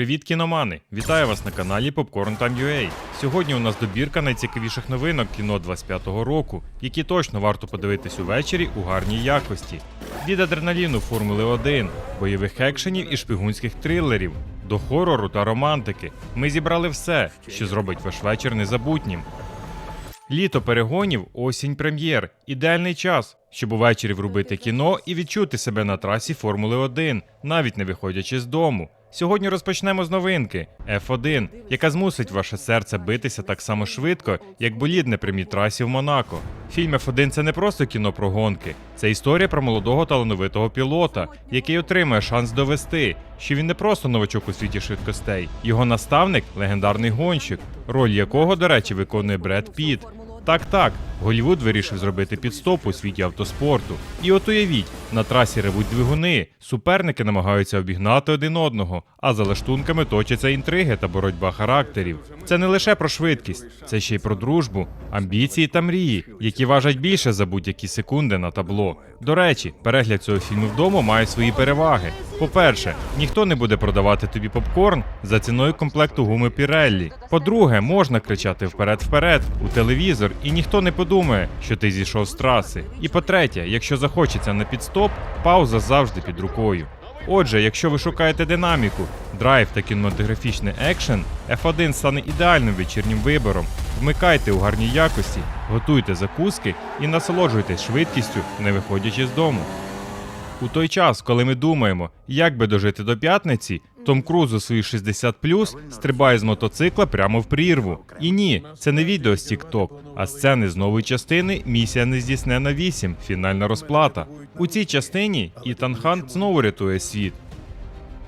Привіт, кіномани! Вітаю вас на каналі Popcorn Time UA. Сьогодні у нас добірка найцікавіших новинок кіно 25-го року, які точно варто подивитись увечері у гарній якості. Від адреналіну Формули 1, бойових екшенів і шпигунських трилерів, до хорору та романтики. Ми зібрали все, що зробить ваш вечір незабутнім. Літо перегонів, осінь прем'єр. Ідеальний час, щоб увечері врубити кіно і відчути себе на трасі Формули 1, навіть не виходячи з дому. Сьогодні розпочнемо з новинки F1, яка змусить ваше серце битися так само швидко, як болід на прямій трасі в Монако. Фільм F1 це не просто кіно про гонки, це історія про молодого талановитого пілота, який отримує шанс довести, що він не просто новачок у світі швидкостей. Його наставник легендарний гонщик, роль якого, до речі, виконує Бред Піт. Так, так, Голівуд вирішив зробити підстоп у світі автоспорту. І от уявіть, на трасі ревуть двигуни, суперники намагаються обігнати один одного, а за лаштунками точаться інтриги та боротьба характерів. Це не лише про швидкість, це ще й про дружбу, амбіції та мрії, які важать більше за будь-які секунди на табло. До речі, перегляд цього фільму вдома має свої переваги. По-перше, ніхто не буде продавати тобі попкорн за ціною комплекту гуми Піреллі. По-друге, можна кричати вперед-вперед у телевізор, і ніхто не подумає, що ти зійшов з траси. І по-третє, якщо захочеться на підстоп, пауза завжди під рукою. Отже, якщо ви шукаєте динаміку, драйв та кінематографічний екшен, F1 стане ідеальним вечірнім вибором. Вмикайте у гарній якості, готуйте закуски і насолоджуйтесь швидкістю, не виходячи з дому. У той час, коли ми думаємо, як би дожити до п'ятниці, Том Круз у свої 60 стрибає з мотоцикла прямо в прірву. І ні, це не відео з TikTok, а сцени з нової частини Місія не здійснена 8. Фінальна розплата. У цій частині Ітан Хант знову рятує світ.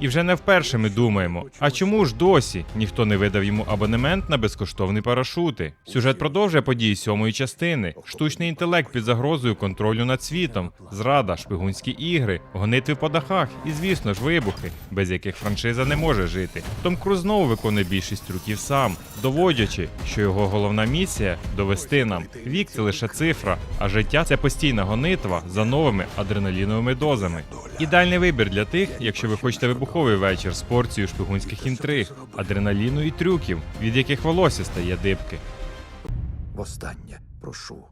І вже не вперше ми думаємо, а чому ж досі ніхто не видав йому абонемент на безкоштовні парашути? Сюжет продовжує події сьомої частини: штучний інтелект під загрозою контролю над світом, зрада, шпигунські ігри, гонитви по дахах і, звісно ж, вибухи, без яких франшиза не може жити. Том Круз знову виконує більшість трюків сам, доводячи, що його головна місія довести нам. Вік це лише цифра, а життя це постійна гонитва за новими адреналіновими дозами. Ідеальний вибір для тих, якщо ви хочете вибуховий вечір з порцією шпигунських інтриг, адреналіну і трюків, від яких волосся стає дибки. Востаннє прошу.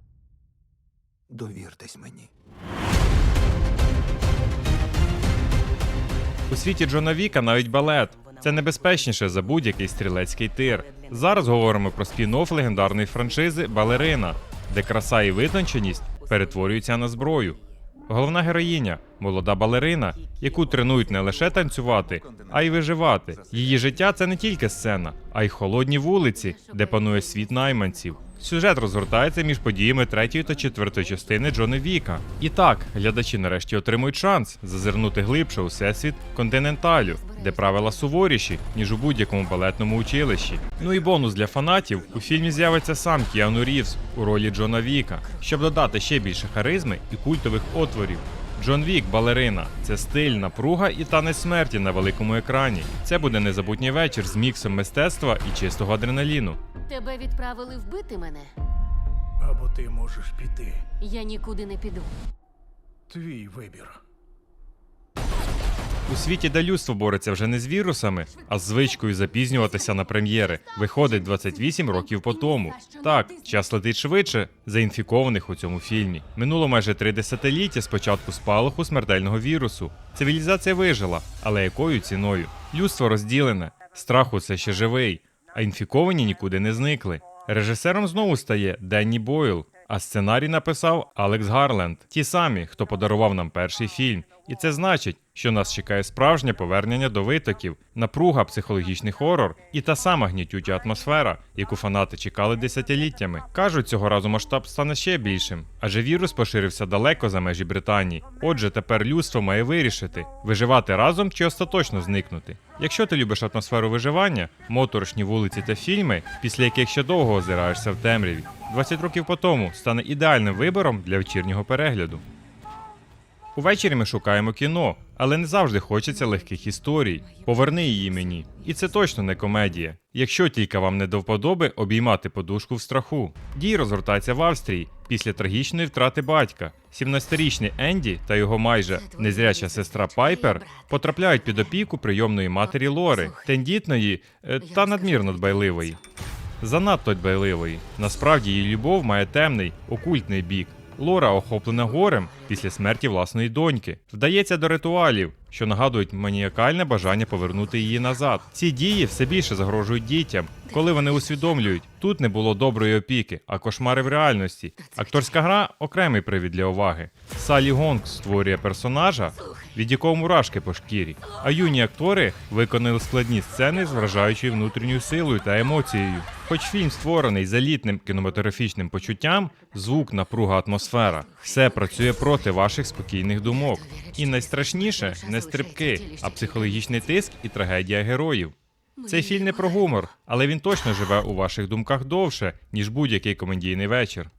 Довіртесь мені. У світі Джона Віка навіть балет. Це небезпечніше за будь-який стрілецький тир. Зараз говоримо про спін-офф легендарної франшизи Балерина, де краса і витонченість перетворюються на зброю. Головна героїня молода балерина, яку тренують не лише танцювати, а й виживати. Її життя це не тільки сцена, а й холодні вулиці, де панує світ найманців. Сюжет розгортається між подіями третьої та четвертої частини Джона Віка. І так, глядачі нарешті отримують шанс зазирнути глибше у всесвіт континенталю, де правила суворіші, ніж у будь-якому балетному училищі. Ну і бонус для фанатів: у фільмі з'явиться сам Кіану Рівз у ролі Джона Віка, щоб додати ще більше харизми і культових отворів. Джон Вік, балерина це стиль, напруга і танець смерті на великому екрані. Це буде незабутній вечір з міксом мистецтва і чистого адреналіну. Тебе відправили вбити мене. Або ти можеш піти. Я нікуди не піду. Твій вибір. У світі, де людство бореться вже не з вірусами, а з звичкою запізнюватися на прем'єри, виходить 28 років по тому. Так, час летить швидше за інфікованих у цьому фільмі. Минуло майже три десятиліття з початку спалаху смертельного вірусу. Цивілізація вижила, але якою ціною? Людство розділене, страх усе ще живий, а інфіковані нікуди не зникли. Режисером знову стає Денні Бойл, а сценарій написав Алекс Гарленд, ті самі, хто подарував нам перший фільм. І це значить, що нас чекає справжнє повернення до витоків, напруга, психологічний хорор і та сама гнітюча атмосфера, яку фанати чекали десятиліттями. Кажуть, цього разу масштаб стане ще більшим, адже вірус поширився далеко за межі Британії. Отже, тепер людство має вирішити, виживати разом чи остаточно зникнути. Якщо ти любиш атмосферу виживання, моторошні вулиці та фільми, після яких ще довго озираєшся в темряві, 20 років по тому стане ідеальним вибором для вечірнього перегляду. Увечері ми шукаємо кіно, але не завжди хочеться легких історій. Поверни її мені. І це точно не комедія. Якщо тільки вам не до вподоби обіймати подушку в страху. Дій розгортається в Австрії після трагічної втрати батька. 17-річний Енді та його майже незряча сестра Пайпер потрапляють під опіку прийомної матері Лори, тендітної е, та надмірно дбайливої. Занадто дбайливої. Насправді її любов має темний, окультний бік. Лора охоплена горем після смерті власної доньки. Вдається до ритуалів, що нагадують маніакальне бажання повернути її назад. Ці дії все більше загрожують дітям, коли вони усвідомлюють, тут не було доброї опіки, а кошмари в реальності. Акторська гра окремий привід для уваги. Салі Гонг створює персонажа, від якого мурашки по шкірі. А юні актори виконали складні сцени з вражаючою внутрішньою силою та емоцією. Хоч фільм створений з елітним кінематографічним почуттям, звук, напруга, атмосфера все працює проти ваших спокійних думок. І найстрашніше не стрибки, а психологічний тиск і трагедія героїв. Цей фільм не про гумор, але він точно живе у ваших думках довше, ніж будь-який комедійний вечір.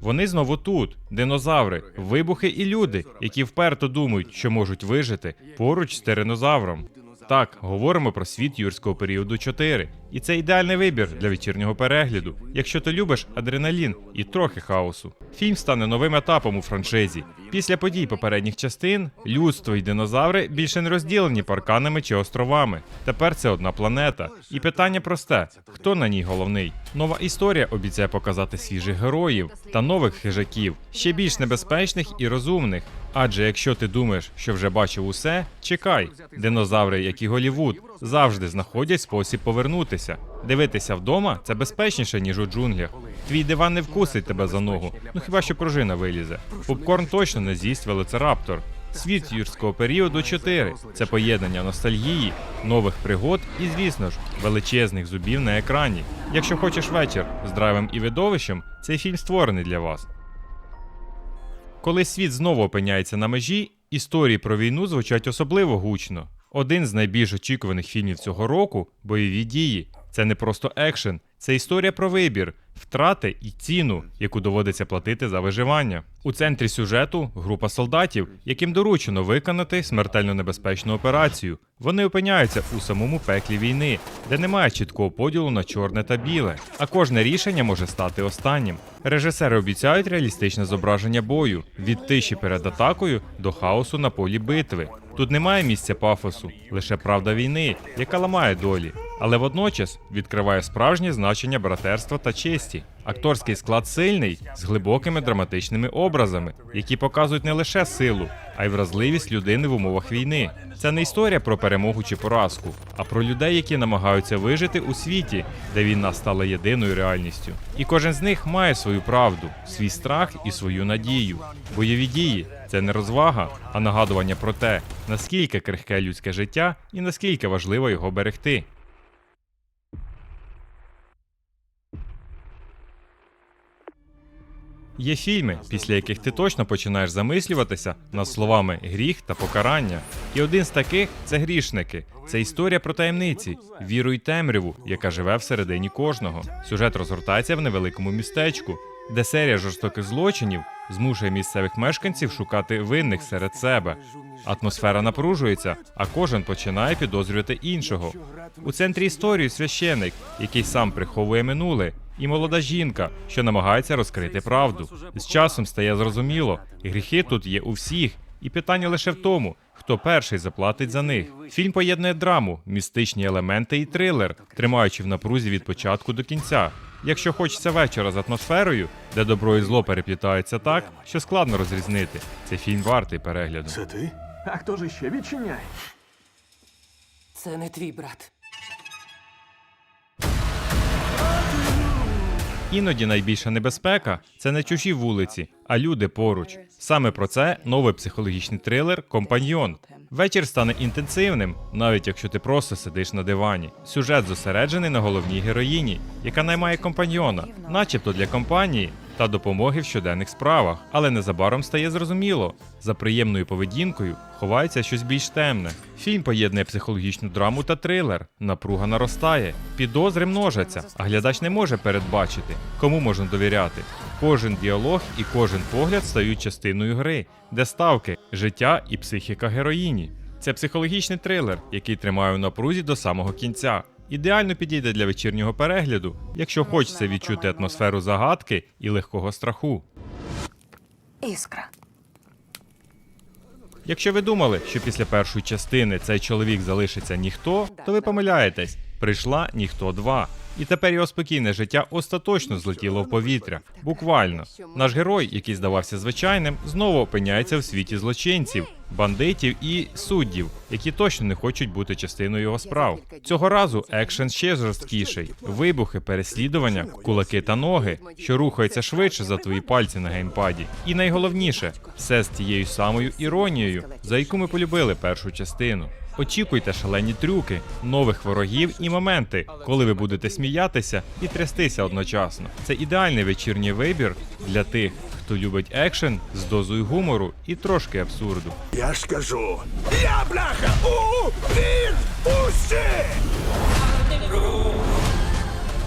Вони знову тут: динозаври, вибухи і люди, які вперто думають, що можуть вижити поруч з тиранозавром. Так, говоримо про світ юрського періоду 4. І це ідеальний вибір для вечірнього перегляду, якщо ти любиш адреналін і трохи хаосу. Фільм стане новим етапом у франшизі. Після подій попередніх частин людство і динозаври більше не розділені парканами чи островами. Тепер це одна планета. І питання просте: хто на ній головний? Нова історія обіцяє показати свіжих героїв та нових хижаків, ще більш небезпечних і розумних. Адже якщо ти думаєш, що вже бачив усе, чекай. Динозаври, як і Голівуд, завжди знаходять спосіб повернутися. Дивитися вдома це безпечніше, ніж у джунглях. Твій диван не вкусить тебе за ногу, ну хіба що пружина вилізе. Попкорн точно не з'їсть велоцираптор. Світ юрського періоду 4 – це поєднання ностальгії, нових пригод і, звісно ж, величезних зубів на екрані. Якщо хочеш вечір з драйвом і видовищем, цей фільм створений для вас. Коли світ знову опиняється на межі, історії про війну звучать особливо гучно. Один з найбільш очікуваних фільмів цього року бойові дії. Це не просто екшен, це історія про вибір, втрати і ціну, яку доводиться платити за виживання. У центрі сюжету група солдатів, яким доручено виконати смертельно небезпечну операцію. Вони опиняються у самому пеклі війни, де немає чіткого поділу на чорне та біле, а кожне рішення може стати останнім. Режисери обіцяють реалістичне зображення бою від тиші перед атакою до хаосу на полі битви. Тут немає місця пафосу, лише правда війни, яка ламає долі, але водночас відкриває справжнє значення братерства та честі. Акторський склад сильний з глибокими драматичними образами, які показують не лише силу, а й вразливість людини в умовах війни. Це не історія про перемогу чи поразку, а про людей, які намагаються вижити у світі, де війна стала єдиною реальністю. І кожен з них має свою правду, свій страх і свою надію. Бойові дії це не розвага, а нагадування про те, наскільки крихке людське життя і наскільки важливо його берегти. Є фільми, після яких ти точно починаєш замислюватися над словами гріх та покарання. І один з таких це грішники. Це історія про таємниці, віру й темряву, яка живе всередині кожного. Сюжет розгортається в невеликому містечку, де серія жорстоких злочинів змушує місцевих мешканців шукати винних серед себе. Атмосфера напружується, а кожен починає підозрювати іншого. У центрі історії священик, який сам приховує минуле, і молода жінка, що намагається розкрити правду. З часом стає зрозуміло, гріхи тут є у всіх, і питання лише в тому, хто перший заплатить за них. Фільм поєднує драму, містичні елементи і трилер, тримаючи в напрузі від початку до кінця. Якщо хочеться вечора з атмосферою, де добро і зло переплітаються так, що складно розрізнити, цей фільм вартий перегляду. Це ти? А хто ж іще відчиняй? Це не твій брат. Іноді найбільша небезпека це не чужі вулиці, а люди поруч. Саме про це новий психологічний трилер Компаньйон. Вечір стане інтенсивним, навіть якщо ти просто сидиш на дивані. Сюжет зосереджений на головній героїні, яка наймає компаньйона, начебто для компанії, та допомоги в щоденних справах. Але незабаром стає зрозуміло, за приємною поведінкою ховається щось більш темне. Фільм поєднує психологічну драму та трилер. Напруга наростає, підозри множаться, а глядач не може передбачити, кому можна довіряти. Кожен діалог і кожен погляд стають частиною гри, де ставки, життя і психіка героїні. Це психологічний трилер, який тримає у напрузі до самого кінця. Ідеально підійде для вечірнього перегляду, якщо хочеться відчути атмосферу загадки і легкого страху. Іскра. Якщо ви думали, що після першої частини цей чоловік залишиться ніхто, то ви помиляєтесь. Прийшла ніхто 2. І тепер його спокійне життя остаточно злетіло в повітря. Буквально. Наш герой, який здавався звичайним, знову опиняється в світі злочинців, бандитів і суддів, які точно не хочуть бути частиною його справ. Цього разу екшен ще жорсткіший: вибухи, переслідування, кулаки та ноги, що рухаються швидше за твої пальці на геймпаді. І найголовніше, все з тією самою іронією, за яку ми полюбили першу частину. Очікуйте шалені трюки, нових ворогів і моменти, коли ви будете сміятися і трястися одночасно. Це ідеальний вечірній вибір для тих, хто любить екшен з дозою гумору і трошки абсурду. Я ж кажу. Я бляха! У відпустці!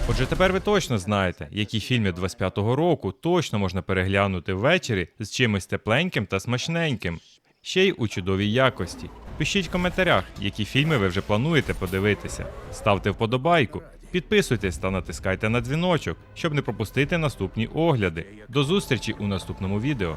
Отже, тепер ви точно знаєте, які фільми 25-го року точно можна переглянути ввечері з чимось тепленьким та смачненьким, ще й у чудовій якості. Пишіть в коментарях, які фільми ви вже плануєте подивитися. Ставте вподобайку, підписуйтесь та натискайте на дзвіночок, щоб не пропустити наступні огляди. До зустрічі у наступному відео.